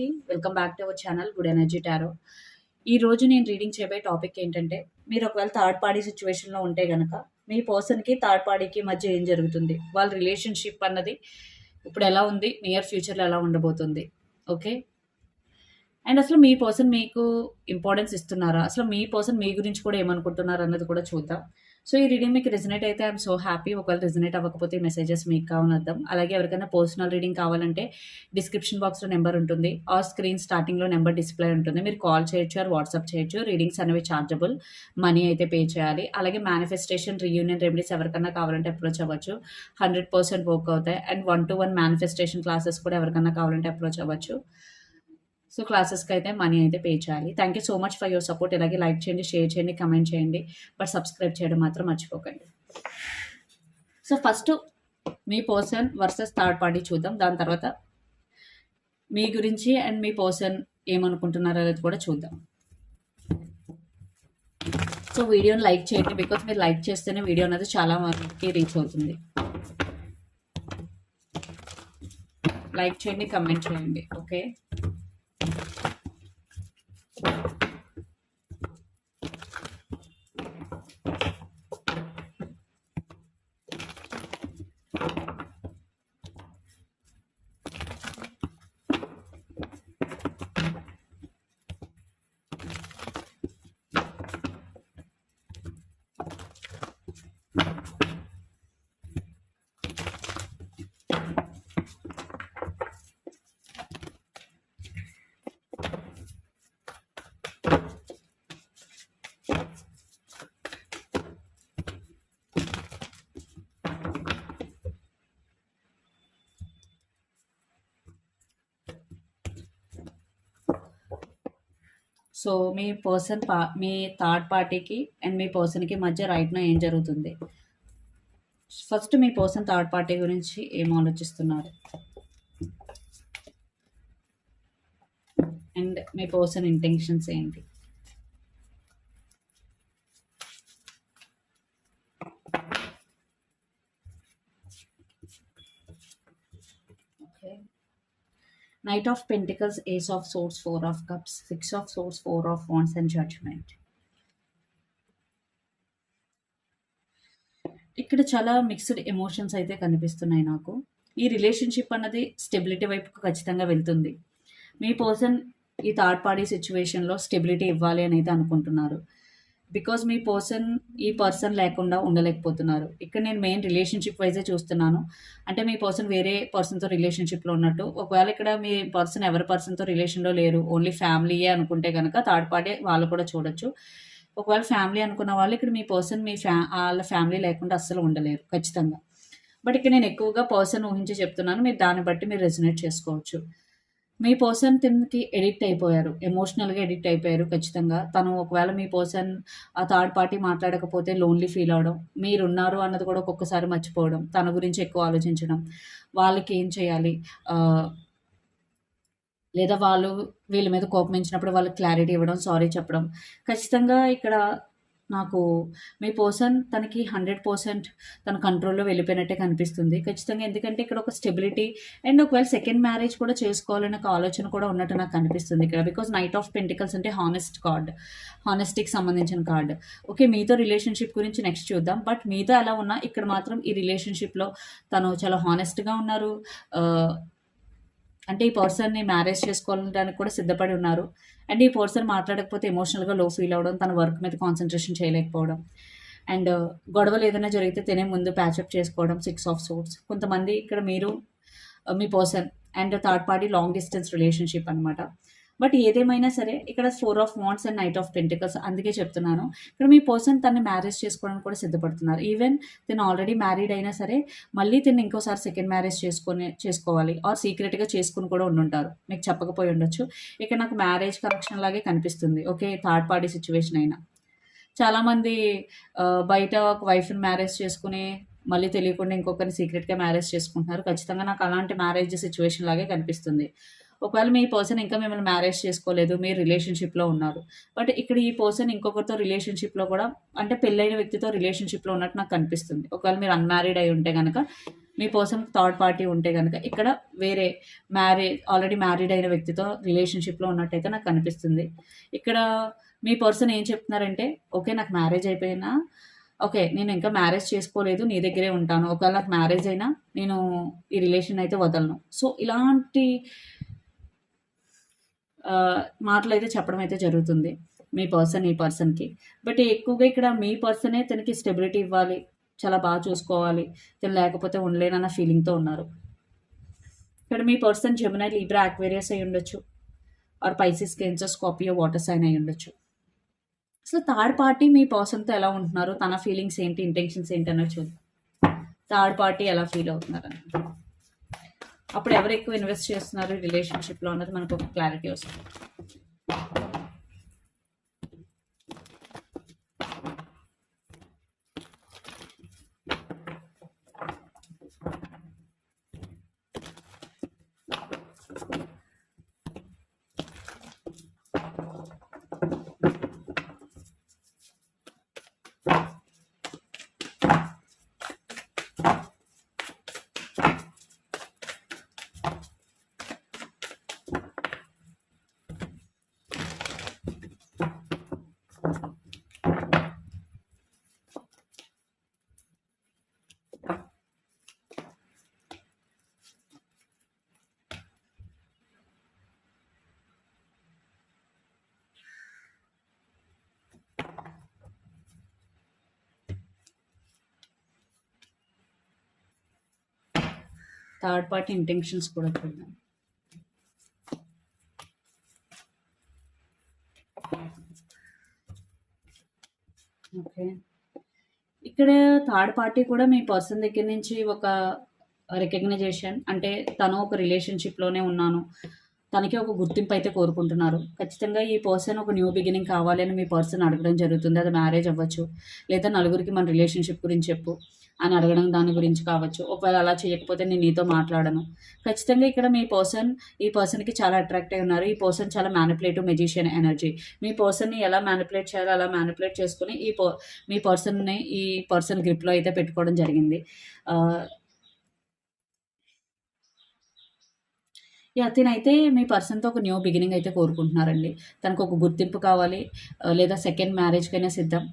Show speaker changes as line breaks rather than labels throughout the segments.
అండి. Welcome back to our channel good energy tarot ఈ రోజు నేను రీడింగ్ చేయబోయే టాపిక్ ఏంటంటే మీరు ఒకవేళ థర్డ్ పార్టీ సిచ్యువేషన్లో ఉంటే కనుక మీ పర్సన్కి థర్డ్ పార్టీకి మధ్య ఏం జరుగుతుంది? వాళ్ళ రిలేషన్షిప్ అన్నది ఇప్పుడు ఎలా ఉంది? నియర్ ఫ్యూచర్లో ఎలా ఉండబోతుంది? ఓకే అండ్ అసలు మీ పర్సన్ మీకు ఇంపార్టెన్స్ ఇస్తున్నారా? అసలు మీ పర్సన్ మీ గురించి కూడా ఏమనుకుంటున్నారు అన్నది కూడా చూద్దాం. సో ఈ రీడింగ్ మీకు రిజనేట్ అయితే ఐఎమ్ సో హ్యాపీ ఒకవేళ రిజనేట్ అవ్వకపోతే మెసేజెస్ మీకు కావాలని అర్థం. అలాగే ఎవరికైనా పర్సనల్ రీడింగ్ కావాలంటే డిస్క్రిప్షన్ బాక్స్లో నెంబర్ ఉంటుంది. ఆ స్క్రీన్ స్టార్టింగ్లో నెంబర్ డిస్ప్లే ఉంటుంది. మీరు కాల్ చేయొచ్చు ఆర్ వాట్సాప్ చేయొచ్చు. రీడింగ్స్ అనేవి ఛార్జబుల్ మనీ అయితే పే చేయాలి. అలాగే మేనిఫెస్టేషన్ రీయూనియన్ రెమెడీస్ ఎవరికైనా కావాలంటే అప్రోచ్ అవ్వచ్చు. హండ్రెడ్ పర్సెంట్ వర్క్ అవుతాయి. And one to one manifestation classes కూడా ఎవరికైనా కావాలంటే అప్రోచ్ అవ్వచ్చు. సో క్లాసెస్కి అయితే మనీ అయితే పే చేయాలి. Thank you so much for your support ఇలాగే లైక్ చేయండి షేర్ చేయండి కమెంట్ చేయండి. బట్ సబ్స్క్రైబ్ చేయడం మాత్రం మర్చిపోకండి. సో ఫస్ట్ మీ పర్సన్ వర్సెస్ థర్డ్ పార్టీ చూద్దాం. దాని తర్వాత మీ గురించి అండ్ మీ పర్సన్ ఏమనుకుంటున్నారో అనేది కూడా చూద్దాం. సో వీడియోని లైక్ చేయండి. బికాజ్ మీరు లైక్ చేస్తేనే వీడియో అనేది చాలా మందికి రీచ్ అవుతుంది. లైక్ చేయండి కమెంట్ చేయండి. ఓకే సో మీ పర్సన్ పా మీ థర్డ్ పార్టీకి అండ్ మీ పర్సన్కి మధ్య రైట్నో ఏం జరుగుతుంది? ఫస్ట్ మీ పర్సన్ థర్డ్ పార్టీ గురించి ఏం ఆలోచిస్తున్నారు? అండ్ మీ పర్సన్ ఇంటెన్షన్స్ ఏంటి? Okay. Knight of pentacles ace of swords four of cups six of swords four of wands and judgement ఇక్కడ చాలా మిక్స్డ్ ఎమోషన్స్ అయితే కనిపిస్తున్నాయి నాకు. ఈ రిలేషన్షిప్ అన్నది స్టెబిలిటీ వైపుకు ఖచ్చితంగా వెళ్తుంది. మీ పర్సన్ ఈ థర్డ్ పార్టీ సిచ్యువేషన్లో స్టెబిలిటీ ఇవ్వాలి అని అయితే అనుకుంటున్నారు. బికాజ్ మీ పర్సన్ ఈ పర్సన్ లేకుండా ఉండలేకపోతున్నారు. ఇక్కడ నేను మెయిన్ రిలేషన్షిప్ వైజే చూస్తున్నాను. అంటే మీ పర్సన్ వేరే పర్సన్తో రిలేషన్షిప్లో ఉన్నట్టు. ఒకవేళ ఇక్కడ మీ పర్సన్ ఎవరి పర్సన్తో రిలేషన్లో లేరు. ఓన్లీ ఫ్యామిలీయే అనుకుంటే కనుక థర్డ్ పార్టీ వాళ్ళు కూడా చూడొచ్చు. ఒకవేళ ఫ్యామిలీ అనుకున్న వాళ్ళు ఇక్కడ మీ పర్సన్ మీ ఫ్యా వాళ్ళ ఫ్యామిలీ లేకుండా అస్సలు ఉండలేరు. ఖచ్చితంగా. బట్ ఇక్కడ నేను ఎక్కువగా పర్సన్ ఊహించి చెప్తున్నాను. మీరు దాన్ని బట్టి మీరు రెజినేట్ చేసుకోవచ్చు. మీ పర్సన్ కిందకి ఎడిక్ట్ అయిపోయారు. ఎమోషనల్గా ఎడిక్ట్ అయిపోయారు ఖచ్చితంగా. తను ఒకవేళ మీ పర్సన్ ఆ థర్డ్ పార్టీ మాట్లాడకపోతే లోన్లీ ఫీల్ అవడం మీరు ఉన్నారు అన్నది కూడా ఒక్కొక్కసారి మర్చిపోవడం తన గురించి ఎక్కువ ఆలోచించడం. వాళ్ళకి ఏం చేయాలి? లేదా వాళ్ళు వీళ్ళ మీద కోపమించినప్పుడు వాళ్ళకి క్లారిటీ ఇవ్వడం సారీ చెప్పడం. ఖచ్చితంగా ఇక్కడ నాకు మీ పర్సన్ తనకి హండ్రెడ్ పర్సెంట్ తన కంట్రోల్లో వెళ్ళిపోయినట్టే కనిపిస్తుంది. ఖచ్చితంగా ఎందుకంటే ఇక్కడ ఒక స్టెబిలిటీ అండ్ ఒకవేళ సెకండ్ మ్యారేజ్ కూడా చేసుకోవాలనే ఒక ఆలోచన కూడా ఉన్నట్టు నాకు కనిపిస్తుంది ఇక్కడ. బికాస్ నైట్ ఆఫ్ పెంటికల్స్ అంటే హానెస్ట్ కార్డ్ హానెస్టీకి సంబంధించిన కార్డ్ ఓకే మీతో రిలేషన్షిప్ గురించి నెక్స్ట్ చూద్దాం. బట్ మీతో ఎలా ఉన్నా ఇక్కడ మాత్రం ఈ రిలేషన్షిప్లో తను చాలా హానెస్ట్గా ఉన్నారు. Uh, అంటే ఈ పర్సన్ని మ్యారేజ్ చేసుకోవడానికి కూడా సిద్ధపడి ఉన్నారు. అండ్ ఈ పర్సన్ మాట్లాడకపోతే ఎమోషనల్గా లో ఫీల్ అవ్వడం తన వర్క్ మీద కాన్సన్ట్రేషన్ చేయలేకపోవడం. అండ్ uh, గొడవలు ఏదైనా జరిగితే తినే ముందు ప్యాచప్ చేసుకోవడం సిక్స్ ఆఫ్ సోర్ట్స్ కొంతమంది ఇక్కడ మీరు uh, me person and third party long distance relationship అనమాట బట్ ఏదేమైనా సరే ఇక్కడ four of wands and knight of pentacles అందుకే చెప్తున్నాను. ఇక్కడ మీ పర్సన్ తను మ్యారేజ్ చేసుకోవడానికి కూడా సిద్ధపడుతున్నారు. ఈవెన్ తను ఆల్రెడీ మ్యారీడ్ అయినా సరే మళ్ళీ తను ఇంకోసారి సెకండ్ మ్యారేజ్ చేసుకొని చేసుకోవాలి. ఆర్ సీక్రెట్గా చేసుకుని కూడా ఉండుంటారు. మీకు చెప్పకపోయి ఉండొచ్చు. ఇక నాకు మ్యారేజ్ కనెక్షన్ లాగే కనిపిస్తుంది. ఓకే థర్డ్ పార్టీ సిచ్యువేషన్ అయినా. చాలామంది బయట ఒక వైఫ్ని మ్యారేజ్ చేసుకుని మళ్ళీ తెలియకుండా ఇంకొకరిని సీక్రెట్గా మ్యారేజ్ చేసుకుంటున్నారు. ఖచ్చితంగా నాకు అలాంటి మ్యారేజ్ సిచ్యువేషన్ లాగే కనిపిస్తుంది. ఒకవేళ మీ పర్సన్ ఇంకా మిమ్మల్ని మ్యారేజ్ చేసుకోలేదు మీరు రిలేషన్షిప్లో ఉన్నారు. బట్ ఇక్కడ ఈ పర్సన్ ఇంకొకరితో రిలేషన్షిప్లో కూడా అంటే పెళ్ళైన వ్యక్తితో రిలేషన్షిప్లో ఉన్నట్టు నాకు కనిపిస్తుంది ఒకవేళ మీరు అన్మ్యారీడ్ అయి ఉంటే కనుక మీ పర్సన్ థర్డ్ పార్టీ ఉంటే కనుక ఇక్కడ వేరే మ్యారేజ్ ఆల్రెడీ మ్యారీడ్ అయిన వ్యక్తితో రిలేషన్షిప్లో ఉన్నట్టయితే నాకు కనిపిస్తుంది ఇక్కడ మీ పర్సన్ ఏం చెప్తున్నారంటే ఓకే నాకు మ్యారేజ్ అయిపోయినా ఓకే నేను ఇంకా మ్యారేజ్ చేసుకోలేదు నీ దగ్గరే ఉంటాను. ఒకవేళ నాకు మ్యారేజ్ అయినా నేను ఈ రిలేషన్ అయితే వదలను. సో ఇలాంటి మాటలు అయితే చెప్పడం అయితే జరుగుతుంది మీ పర్సన్ ఈ పర్సన్కి బట్ ఎక్కువగా ఇక్కడ మీ పర్సనే తనకి స్టెబిలిటీ ఇవ్వాలి చాలా బాగా చూసుకోవాలి తను లేకపోతే ఉండలేనన్న ఫీలింగ్తో ఉన్నారు. ఇక్కడ మీ పర్సన్ జమునై లీబ్రా అక్వేరియస్ అయి ఉండొచ్చు. Or Pisces Cancer Scorpio water sign అయి ఉండొచ్చు. అసలు థర్డ్ పార్టీ మీ పర్సన్తో ఎలా ఉంటున్నారు? తన ఫీలింగ్స్ ఏంటి ఇంటెన్షన్స్ ఏంటి అన్నది చూద్దాం. థర్డ్ పార్టీ ఎలా ఫీల్ అవుతున్నారు అని అప్పుడు ఎవరు ఎక్కువ ఇన్వెస్ట్ చేస్తున్నారు రిలేషన్షిప్లో అన్నది మనకు ఒక క్లారిటీ వస్తుంది. థర్డ్ పార్టీ ఇంటెన్షన్స్ కూడా చూద్దాం. ఓకే. ఇక్కడ థర్డ్ పార్టీ కూడా మీ పర్సన్ దగ్గర నుంచి ఒక రికగ్నైజేషన్ అంటే తను ఒక రిలేషన్షిప్లోనే ఉన్నాను తనకి ఒక గుర్తింపు అయితే కోరుకుంటున్నారు. ఖచ్చితంగా ఈ పర్సన్ ఒక న్యూ బిగినింగ్ కావాలి అని మీ పర్సన్ అడగడం జరుగుతుంది. అది మ్యారేజ్ అవ్వచ్చు లేదా నలుగురికి మన రిలేషన్షిప్ గురించి చెప్పు. అని అడగడం దాని గురించి కావచ్చు. ఒకవేళ అలా చేయకపోతే నేను నీతో మాట్లాడను. ఖచ్చితంగా ఇక్కడ మీ పర్సన్ ఈ పర్సన్కి చాలా అట్రాక్ట్ అయి ఉన్నారు. ఈ పర్సన్ చాలా మ్యానిపులేటివ్ మెజిషియన్ ఎనర్జీ మీ పర్సన్ని ఎలా మ్యానిపులేట్ చేయాలో అలా మ్యానిపులేట్ చేసుకుని ఈ పర్ మీ పర్సన్ని ఈ పర్సన్ గ్రిప్లో అయితే పెట్టుకోవడం జరిగింది. ఆ, యా మీ పర్సన్తో ఒక న్యూ బిగినింగ్ అయితే కోరుకుంటున్నారండి. తనకు ఒక గుర్తింపు కావాలి. లేదా సెకండ్ మ్యారేజ్కైనా సిద్ధం.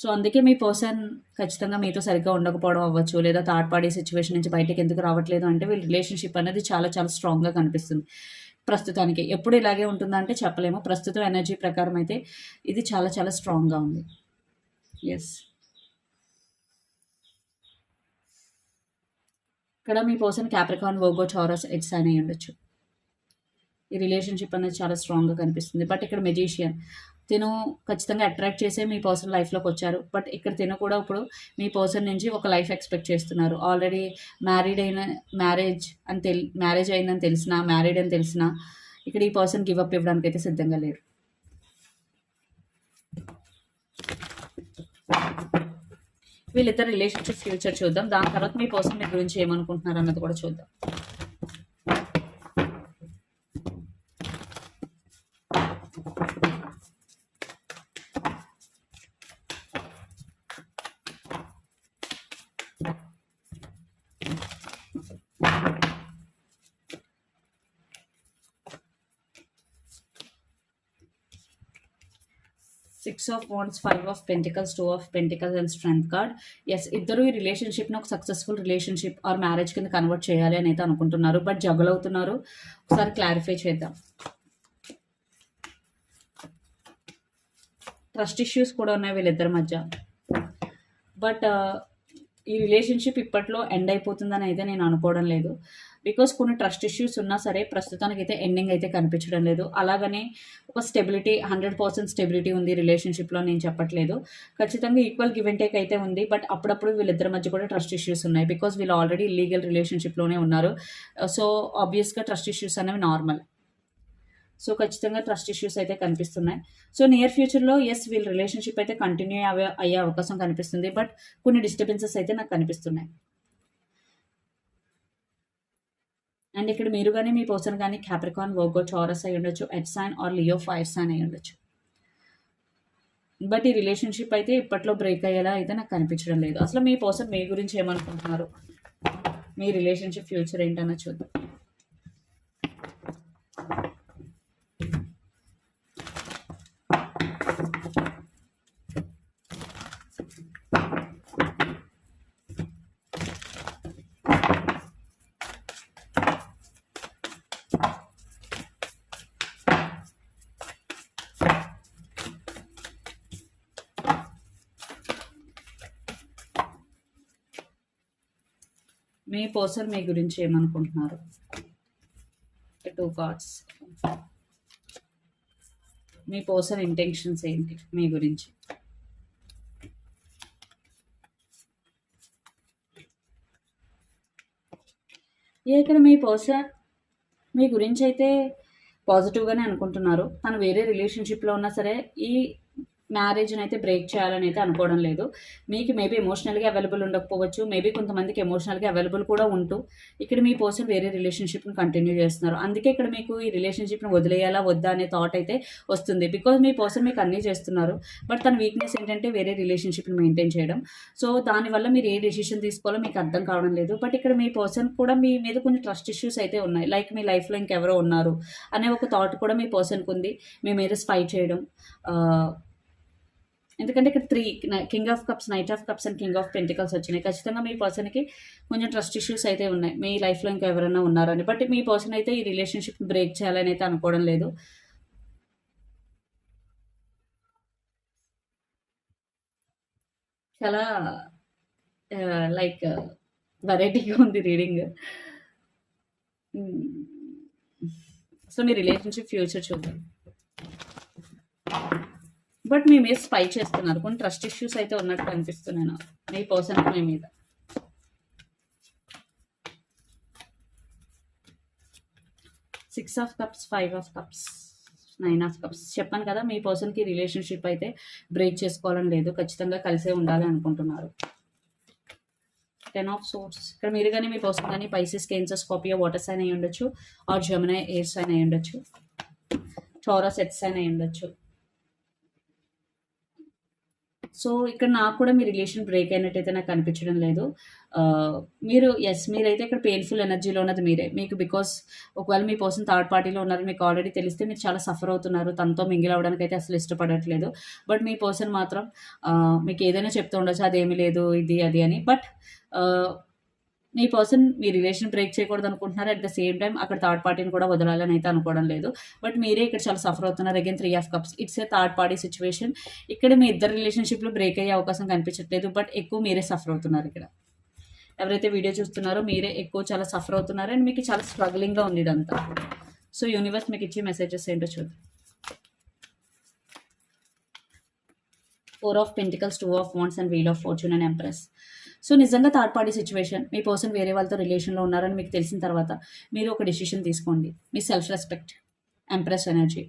సో అందుకే మీ పర్సన్ ఖచ్చితంగా మీతో సరిగ్గా ఉండకపోవడం అవ్వచ్చు లేదా థర్డ్ పార్టీ సిచ్యువేషన్ నుంచి బయటకు ఎందుకు రావట్లేదు అంటే వీళ్ళ రిలేషన్షిప్ అనేది చాలా చాలా స్ట్రాంగ్గా కనిపిస్తుంది. ప్రస్తుతానికి ఎప్పుడు ఇలాగే ఉంటుందంటే చెప్పలేము. ప్రస్తుతం ఎనర్జీ ప్రకారం అయితే ఇది చాలా చాలా స్ట్రాంగ్గా ఉంది. ఎస్ ఇక్కడ మీ పర్సన్ క్యాప్రికాన్ వోగో చౌరస్ ఎడ్స్ అని ఉండొచ్చు ఈ రిలేషన్షిప్ అనేది చాలా స్ట్రాంగ్గా కనిపిస్తుంది. బట్ ఇక్కడ మెజీషియన్ తిను ఖచ్చితంగా అట్రాక్ట్ చేసే మీ పర్సన్ లైఫ్లోకి వచ్చారు. బట్ ఇక్కడ తిను కూడా ఇప్పుడు మీ పర్సన్ నుంచి ఒక లైఫ్ ఎక్స్పెక్ట్ చేస్తున్నారు. ఆల్రెడీ మ్యారీడ్ అయిన మ్యారేజ్ అని తెలి మ్యారేజ్ అయిందని తెలిసిన మ్యారీడ్ అని తెలిసిన ఇక్కడ ఈ పర్సన్ గివ్ అప్ ఇవ్వడానికి అయితే సిద్ధంగా లేరు. వీళ్ళిద్దరు రిలేషన్షిప్ ఫ్యూచర్ చూద్దాం. దాని తర్వాత మీ పర్సన్ మీ గురించి ఏమనుకుంటున్నారు అన్నది కూడా చూద్దాం. Six of wands five of pentacles two of pentacles and strength card yes ఇద్దరు ఈ రిలేషన్షిప్ని ఒక సక్సెస్ఫుల్ రిలేషన్షిప్ ఆర్ మ్యారేజ్ కింద కన్వర్ట్ చేయాలి అని అయితే అనుకుంటున్నారు బట్ జగల్ అవుతున్నారు. ఒకసారి క్లారిఫై చేద్దాం. ట్రస్ట్ ఇష్యూస్ కూడా ఉన్నాయి వీళ్ళిద్దరి మధ్య. బట్ uh, ఈ రిలేషన్షిప్ ఇప్పట్లో ఎండ్ అయిపోతుందని అయితే నేను అనుకోవడం లేదు. బికాస్ కొన్ని ట్రస్ట్ ఇష్యూస్ ఉన్నా సరే ప్రస్తుతానికి అయితే ఎండింగ్ అయితే కనిపించడం లేదు. అలాగనే ఒక స్టెబిలిటీ హండ్రెడ్ పర్సెంట్ స్టెబిలిటీ ఉంది రిలేషన్షిప్లో నేను చెప్పట్లేదు. ఖచ్చితంగా ఈక్వల్ గివ్ అండ్ టేక్ అయితే ఉంది. బట్ అప్పుడప్పుడు వీళ్ళిద్దరి మధ్య కూడా ట్రస్ట్ ఇష్యూస్ ఉన్నాయి. బికాస్ వీళ్ళు ఆల్రెడీ లీగల్ రిలేషన్షిప్లోనే ఉన్నారు. సో ఆబ్వియస్గా ట్రస్ట్ ఇష్యూస్ అనేవి నార్మల్ సో ఖచ్చితంగా ట్రస్ట్ ఇష్యూస్ అయితే కనిపిస్తున్నాయి. సో నియర్ ఫ్యూచర్లో ఎస్ వీళ్ళ రిలేషన్షిప్ అయితే కంటిన్యూ అయ్యే అయ్యే అవకాశం కనిపిస్తుంది. బట్ కొన్ని డిస్టర్బెన్సెస్ అయితే నాకు కనిపిస్తున్నాయి. అండ్ ఇక్కడ మీరు కానీ మీ పర్సన్ కానీ క్యాప్రికాన్ వర్గో చారస్ అయి ఉండొచ్చు. Earth sign or Leo fire sign అయి ఉండొచ్చు. బట్ ఈ రిలేషన్షిప్ అయితే ఇప్పట్లో బ్రేక్ అయ్యేలా అయితే నాకు కనిపించడం లేదు. అసలు మీ పర్సన్ మీ గురించి ఏమనుకుంటున్నారు? మీ రిలేషన్షిప్ ఫ్యూచర్ ఏంటన్నా చూద్దాం. మీ పర్సన్ మీ గురించి ఏమనుకుంటున్నారు? టూ కార్డ్స్ మీ పర్సన్ ఇంటెన్షన్స్ ఏంటి మీ గురించి? ఇక్కడ మీ పర్సన్ మీ గురించి అయితే పాజిటివ్గానే అనుకుంటున్నారు. తను వేరే రిలేషన్షిప్లో ఉన్నా సరే ఈ మ్యారేజ్ని అయితే బ్రేక్ చేయాలని అయితే అనుకోవడం లేదు. మీకు మేబీ ఎమోషనల్గా అవైలబుల్ ఉండకపోవచ్చు. మేబీ కొంతమందికి ఎమోషనల్గా అవైలబుల్ కూడా ఉంటూ ఇక్కడ మీ పర్సన్ వేరే రిలేషన్షిప్ని కంటిన్యూ చేస్తున్నారు. అందుకే ఇక్కడ మీకు ఈ రిలేషన్షిప్ని వదిలేయాలా వద్దా అనే థాట్ అయితే వస్తుంది. బికాజ్ మీ పర్సన్ మీకు అన్నీ చేస్తున్నారు. బట్ తన వీక్నెస్ ఏంటంటే వేరే రిలేషన్షిప్ని మెయింటైన్ చేయడం. సో దానివల్ల మీరు ఏ డెసిషన్ తీసుకోవాలో మీకు అర్థం కావడం లేదు. బట్ ఇక్కడ మీ పర్సన్ కూడా మీ మీద కొన్ని ట్రస్ట్ ఇష్యూస్ అయితే ఉన్నాయి. లైక్ మీ లైఫ్లో ఇంకెవరో ఉన్నారు అనే ఒక థాట్ కూడా మీ పర్సన్కి ఉంది. మీ మీద స్పై చేయడం ఎందుకంటే ఇక్కడ three king of cups knight of cups and king of pentacles వచ్చినాయి. ఖచ్చితంగా మీ పర్సన్కి కొంచెం ట్రస్ట్ ఇష్యూస్ అయితే ఉన్నాయి. మీ లైఫ్లో ఇంకా ఎవరైనా ఉన్నారని బట్ మీ పర్సన్ అయితే ఈ రిలేషన్షిప్ బ్రేక్ చేయాలని అయితే అనుకోవడం లేదు. చాలా లైక్ వెరైటీగా ఉంది రీడింగ్ సో hmm. మీ రిలేషన్షిప్ ఫ్యూచర్ చూద్దాం. బట్ మీ మీద స్పై చేస్తున్నారు. కొన్ని ట్రస్ట్ ఇష్యూస్ అయితే ఉన్నట్టు అనిపిస్తున్నాయి మీ పర్సన్ మీ మీద. Six of cups five of cups nine of cups చెప్పాను కదా మీ పర్సన్కి రిలేషన్షిప్ అయితే బ్రేక్ చేసుకోవాలని లేదు. ఖచ్చితంగా కలిసే ఉండాలి అనుకుంటున్నారు. టెన్ ఆఫ్ సోర్స్ ఇక్కడ మీరు కానీ మీ పర్సన్ కానీ Pisces Cancer Scorpio water sign అయి ఉండొచ్చు ఆర్ జమునా ఎయిర్ సైన్ అయి ఉండొచ్చు చౌరస్ ఎట్ సైన్ అయి ఉండొచ్చు సో ఇక్కడ నాకు కూడా మీ రిలేషన్ బ్రేక్ అయినట్టయితే నాకు అనిపించడం లేదు. మీరు ఎస్ మీరైతే ఇక్కడ పెయిన్ఫుల్ ఎనర్జీలో ఉన్నది మీరే. మీకు బికాస్ ఒకవేళ మీ పర్సన్ థర్డ్ పార్టీలో ఉన్నారు మీకు ఆల్రెడీ తెలిస్తే మీరు చాలా సఫర్ అవుతున్నారు. తనతో మింగిల్ అవ్వడానికి అయితే అసలు ఇష్టపడట్లేదు. బట్ మీ పర్సన్ మాత్రం మీకు ఏదైనా చెప్తూ ఉండొచ్చు అదేమీ లేదు ఇది అది అని. బట్ మీ పర్సన్ మీ రిలేషన్ బ్రేక్ చేయకూడదు అనుకుంటున్నారు. అట్ ద సేమ్ టైం అక్కడ థర్డ్ పార్టీని కూడా వదలాలని అయితే అనుకోవడం లేదు. బట్ మీరే ఇక్కడ చాలా సఫర్ అవుతున్నారు. Again three of cups it's a third party situation ఇక్కడ మీ ఇద్దరు రిలేషన్షిప్లో బ్రేక్ అయ్యే అవకాశం కనిపించట్లేదు. బట్ ఎక్కువ మీరే సఫర్ అవుతున్నారు ఇక్కడ. ఎవరైతే వీడియో చూస్తున్నారో మీరే ఎక్కువ చాలా సఫర్ అవుతున్నారు. అండ్ మీకు చాలా స్ట్రగ్లింగ్గా ఉంది ఇదంతా. సో యూనివర్స్ మీకు ఇచ్చే మెసేజెస్ ఏంటో చూద్దాం. Four of pentacles two of wands and wheel of fortune and empress so నిజంగా థర్డ్ పార్టీ సిచ్యువేషన్ మీ పర్సన్ వేరే వాళ్ళతో రిలేషన్లో ఉన్నారని మీకు తెలిసిన తర్వాత మీరు ఒక డిసిషన్ తీసుకోండి. మీ సెల్ఫ్ రెస్పెక్ట్ ఎంప్రెస్ ఎనర్జీ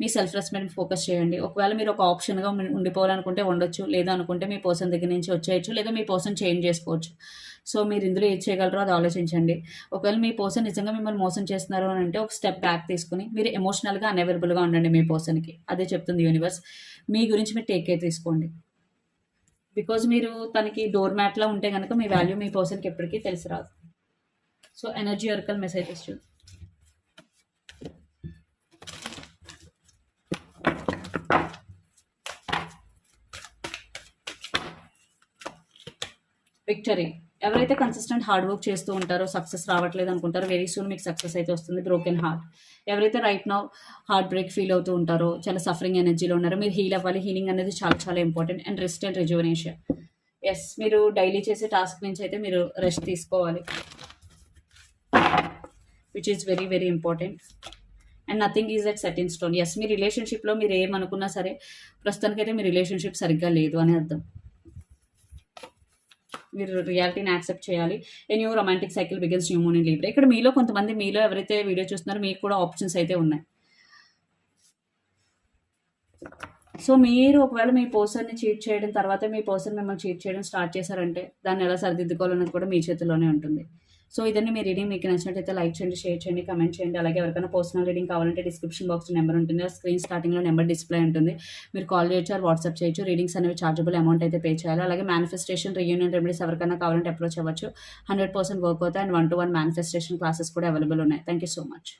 మీ సెల్ఫ్ రెస్పెక్ట్ ఫోకస్ చేయండి. ఒకవేళ మీరు ఒక ఆప్షన్గా ఉండిపోవాలనుకుంటే ఉండొచ్చు లేదా అనుకుంటే మీ పర్సన్ దగ్గర నుంచి వచ్చేయచ్చు లేదా మీ పర్సన్ చేంజ్ చేసుకోవచ్చు. సో మీరు ఇందులో ఏం చేయగలరో అది ఆలోచించండి. ఒకవేళ మీ పర్సన్ నిజంగా మిమ్మల్ని మోసం చేస్తున్నారు అని అంటే ఒక స్టెప్ బ్యాక్ తీసుకుని మీరు ఎమోషనల్గా అనవైలబుల్గా ఉండండి మీ పర్సన్కి అదే చెప్తుంది యూనివర్స్ మీ గురించి మీరు టేక్ కేర్ తీసుకోండి. బికాజ్ మీరు తనకి డోర్ మ్యాట్లా ఉంటే కనుక మీ వాల్యూ మీ పర్సన్కి ఎప్పటికీ తెలిసి రాదు. సో ఎనర్జీ అర్కల్ మెసేజెస్ చూ విక్టరీ ఎవరైతే కన్సిస్టెంట్ హార్డ్ వర్క్ చేస్తూ ఉంటారో సక్సెస్ రావట్లేదు అనుకుంటారో వెరీ సూన్ మీకు సక్సెస్ అయితే వస్తుంది బ్రోకెన్ హార్ట్ ఎవరైతే right now heart break feel అవుతూ ఉంటారో చాలా సఫరింగ్ ఎనర్జీలో ఉన్నారో మీరు హీల్ అవ్వాలి. హీలింగ్ అనేది చాలా చాలా important and rest and rejuvenation yes మీరు డైలీ చేసే టాస్క్ నుంచి అయితే మీరు రెస్ట్ తీసుకోవాలి. Which is very very important and nothing is at set in stone yes మీ రిలేషన్షిప్లో మీరు ఏమనుకున్నా సరే ప్రస్తుతానికైతే మీ రిలేషన్షిప్ సరిగ్గా లేదు అని అర్థం. మీరు రియాలిటీని యాక్సెప్ట్ చేయాలి. A new romantic cycle begins new moon in Libra ఇక్కడ మీలో కొంతమంది మీలో ఎవరైతే వీడియో చూస్తున్నారో మీకు కూడా ఆప్షన్స్ అయితే ఉన్నాయి. సో మీరు ఒకవేళ మీ పర్సన్ని చీట్ చేయడం తర్వాత మీ పర్సన్ మిమ్మల్ని చీట్ చేయడం స్టార్ట్ చేశారంటే దాన్ని ఎలా సరిదిద్దుకోవాలన్నది కూడా మీ చేతిలోనే ఉంటుంది. సో ఇదండి మీ రీడింగ్. మీకు నచ్చినట్టయితే లైక్ చేయండి షేర్ చేయండి కమెంట్ చేయండి. అలాగే ఎవరికైనా పర్సనల్ రీడింగ్ కావాలంటే డిస్క్రిప్షన్ బాక్స్ నెంబర్ ఉంటుంది. స్క్రీన్ స్టార్టింగ్లో నెంబర్ డిస్ప్లే ఉంటుంది. మీరు కాల్ చేయొచ్చు వాట్సాప్ చేయొచ్చు. రీడింగ్స్ అనేవి చార్జబుల్ అమౌంట్ అయితే పే చేయాలి. అలాగే మేనిఫెస్టేషన్ రియూనియన్ రెమెడీస్ ఎవరికైనా కావాలంటే అప్రోచ్ అవ్వచ్చు. హండ్రెడ్ పర్సెంట్ వర్క్ అవుతాయి. And one to one manifestation classes కూడా అవైలబుల్ ఉన్నాయి. Thank you so much